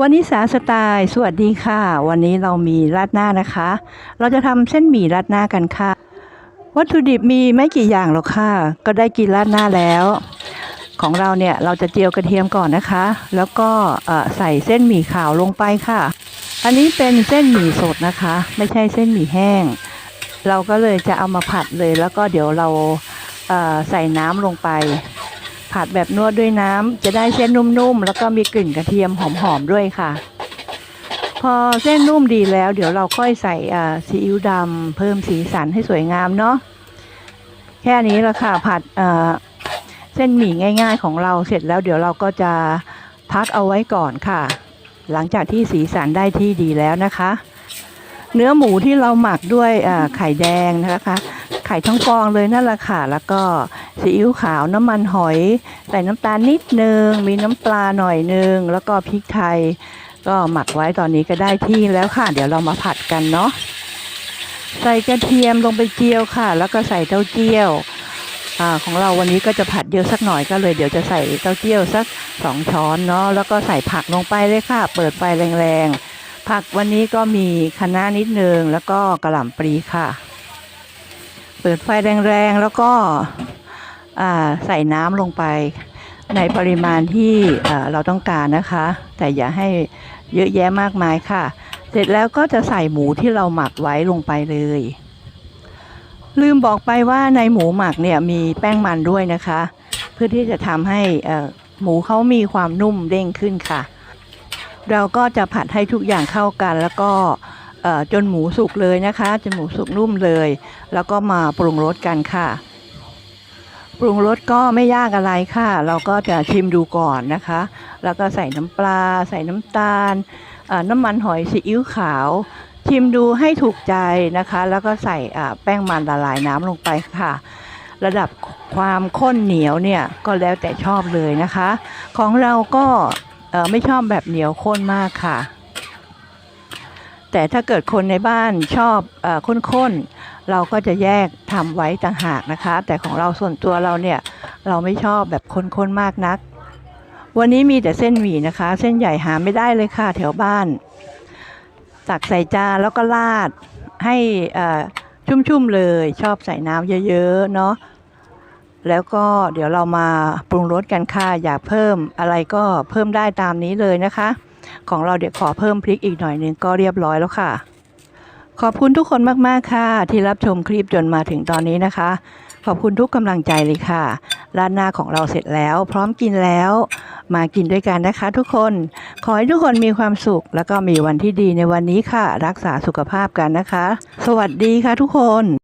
วันนี้สาสไตล์สวัสดีค่ะ วันนี้เรามีราดหน้านะคะ เราจะทำเส้นหมี่ราดหน้ากันค่ะ วัตถุดิบมีไม่กี่อย่างหรอกค่ะ ก็ได้กินราดหน้าแล้ว ของเราเนี่ยเราจะเจียวกระเทียมก่อนนะคะ แล้วก็ใส่เส้นหมี่ขาวลงไปค่ะ อันนี้เป็นเส้นหมี่สดนะคะ ไม่ใช่เส้นหมี่แห้ง เราก็เลยจะเอามาผัดเลย แล้วก็เดี๋ยวเราใส่น้ำลงไป ผัดแบบนวดด้วยน้ำจะได้เส้นนุ่มๆแล้วก็มีกลิ่นกระเทียมหอมๆด้วยค่ะ พอเส้นนุ่มดีแล้ว เดี๋ยวเราค่อยใส่ซีอิ๊วดำเพิ่มสีสันให้สวยงามเนาะแค่นี้ละค่ะผัดเส้นหมี่ง่าย ๆ ของเราเสร็จแล้วเดี๋ยวเราก็จะพักเอาไว้ก่อนค่ะ หลังจากที่สีสันได้ที่ดีแล้วนะคะ เนื้อหมูที่เราหมักด้วยไข่แดงนะคะ ไข่ทั้งฟองเลยนั่นแหละค่ะ แล้วก็ซีอิ๊วขาวน้ำมันหอย ใส่น้ำตาลนิดนึง มีน้ำปลาหน่อยนึง แล้วก็พริกไทย ก็หมักไว้ตอนนี้ก็ได้ที่แล้วค่ะ เดี๋ยวเรามาผัดกันเนาะ ใส่กระเทียมลงไปเจียวค่ะ แล้วก็ใส่เต้าเจี้ยวอ่าของเราวันนี้ก็จะผัดเยอะสักหน่อยก็เลยเดี๋ยวจะใส่เต้าเจี้ยวสักสองช้อนเนาะ แล้วก็ใส่ผักลงไปเลยค่ะ เปิดไฟแรงๆ ผักวันนี้ก็มีคะน้านิดนึง แล้วก็กระหล่ำปลีค่ะ เปิดไฟแรงๆ แล้วก็ใส่น้ำลงไป ในปริมาณที่เราต้องการนะคะ แต่อย่าให้เยอะแยะมากมายค่ะ เสร็จแล้วก็จะใส่หมูที่เราหมักไว้ลงไปเลย ลืมบอกไปว่าในหมูหมักเนี่ยมีแป้งมันด้วยนะคะ เพื่อที่จะทำให้หมูเขามีความนุ่มเด้งขึ้นค่ะ เราก็จะผัดให้ทุกอย่างเข้ากันแล้วก็ จนหมูสุกเลยนะคะ จนหมูสุกนุ่มเลย แล้วก็มาปรุงรสกันค่ะ ปรุงรสก็ไม่ยากอะไรค่ะ เราก็จะชิมดูก่อนนะคะ แล้วก็ใส่น้ำปลา ใส่น้ำตาลน้ำมันหอยซีอิ๊วขาว ชิมดูให้ถูกใจนะคะ แล้วก็ใส่แป้งมันละลายน้ำลงไปค่ะระดับความข้นเหนียวเนี่ยก็แล้วแต่ชอบเลยนะคะ ของเราก็ไม่ชอบแบบเหนียวข้นมากค่ะ แต่ถ้าเกิดคนในบ้านชอบอข้นๆ เราก็จะแยกทำไว้ต่างหากนะคะ แต่ของเราส่วนตัวเราเนี่ย เราไม่ชอบแบบข้นๆ มากนัก วันนี้มีแต่เส้นหมี่นะคะ เส้นใหญ่หาไม่ได้เลยค่ะแถวบ้าน ตักใส่จานแล้วก็ราดให้ชุ่มๆเลยชอบใส่น้ำเยอะๆ เนาะแล้วก็เดี๋ยวเรามาปรุงรสกันค่ะ อยากเพิ่มอะไรก็เพิ่มได้ตามนี้เลยนะคะ ของเราเดี๋ยวขอเพิ่มพริกอีกหน่อยนึงก็เรียบร้อยแล้วค่ะ ขอบคุณทุกคนมาก ๆ ค่ะ ที่รับชมคลิปจนมาถึงตอนนี้นะคะ ขอบคุณทุกกำลังใจเลยค่ะร้านหน้าของเราเสร็จแล้ว พร้อมกินแล้ว มากินด้วยกันนะคะทุกคน ขอให้ทุกคนมีความสุข แล้วก็มีวันที่ดีในวันนี้ค่ะ รักษาสุขภาพกันนะคะ สวัสดีค่ะทุกคน